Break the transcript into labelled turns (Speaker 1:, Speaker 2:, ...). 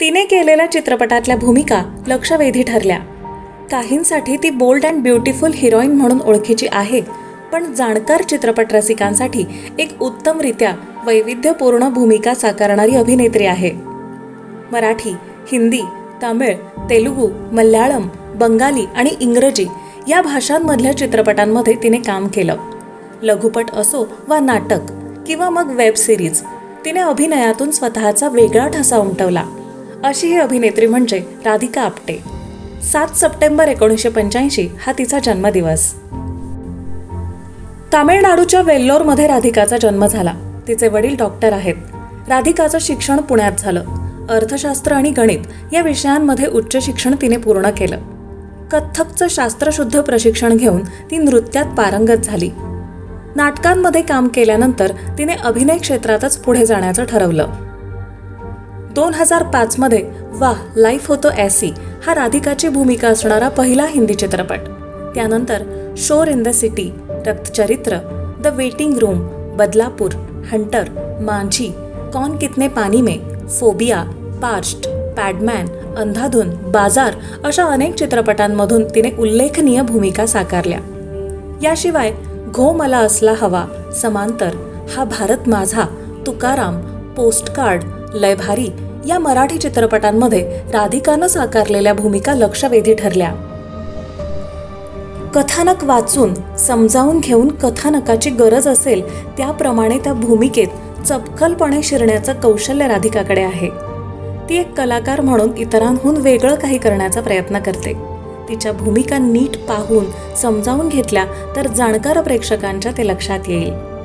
Speaker 1: तिने केलेल्या चित्रपटातल्या भूमिका लक्षवेधी ठरल्या. काहींसाठी ती बोल्ड अँड ब्युटिफुल हिरोईन म्हणून ओळखीची आहे पण जाणकार चित्रपट रसिकांसाठी एक उत्तमरित्या वैविध्यपूर्ण भूमिका साकारणारी अभिनेत्री आहे. मराठी हिंदी तामिळ तेलुगू मल्याळम बंगाली आणि इंग्रजी या भाषांमधल्या चित्रपटांमध्ये तिने काम केलं. लघुपट असो वा नाटक किंवा मग वेब सिरीज तिने अभिनयातून स्वतःचा वेगळा ठसा उमटवला. अशी ही अभिनेत्री म्हणजे राधिका आपटे. सात सप्टेंबर एकोणीसशे पंच्याऐंशी हा तिचा जन्मदिवस. तामिळनाडूच्या वेल्लोरमध्ये राधिकाचा जन्म झाला. तिचे वडील डॉक्टर आहेत. राधिकाचं शिक्षण पुण्यात झालं. अर्थशास्त्र आणि गणित या विषयांमध्ये उच्च शिक्षण तिने पूर्ण केलं. कथ्थकचं शास्त्रशुद्ध प्रशिक्षण घेऊन ती नृत्यात पारंगत झाली. नाटकांमध्ये काम केल्यानंतर तिने अभिनय क्षेत्रातच पुढे जाण्याचं ठरवलं. दोन हजार पाचमध्ये वाह लाईफ होतो ॲसी हा राधिकाची भूमिका असणारा पहिला हिंदी चित्रपट. त्यानंतर Shor in the city Raktacharitra the waiting room Badlapur hunter Manjhi Kaun Kitne Paani Mein phobia पार्स्ट Pad Man अंधाधुन बाजार अशा अनेक चित्रपटांमधून तिने उल्लेखनीय भूमिका साकारल्या. याशिवाय घो मला असला हवा समांतर हा भारत माझा तुकाराम पोस्टकार्ड लय भारी या मराठी चित्रपटांमध्ये राधिकानं साकारलेल्या भूमिका लक्षवेधी ठरल्या. कथानक वाचून समजावून घेऊन कथानकाची गरज असेल त्याप्रमाणे त्या भूमिकेत चपखलपणे शिरण्याचं कौशल्य राधिकाकडे आहे. ती एक कलाकार म्हणून इतरांहून वेगळं काही करण्याचा प्रयत्न करते. तिच्या भूमिका नीट पाहून समजावून घेतल्या तर जाणकार प्रेक्षकांच्या ते लक्षात येईल.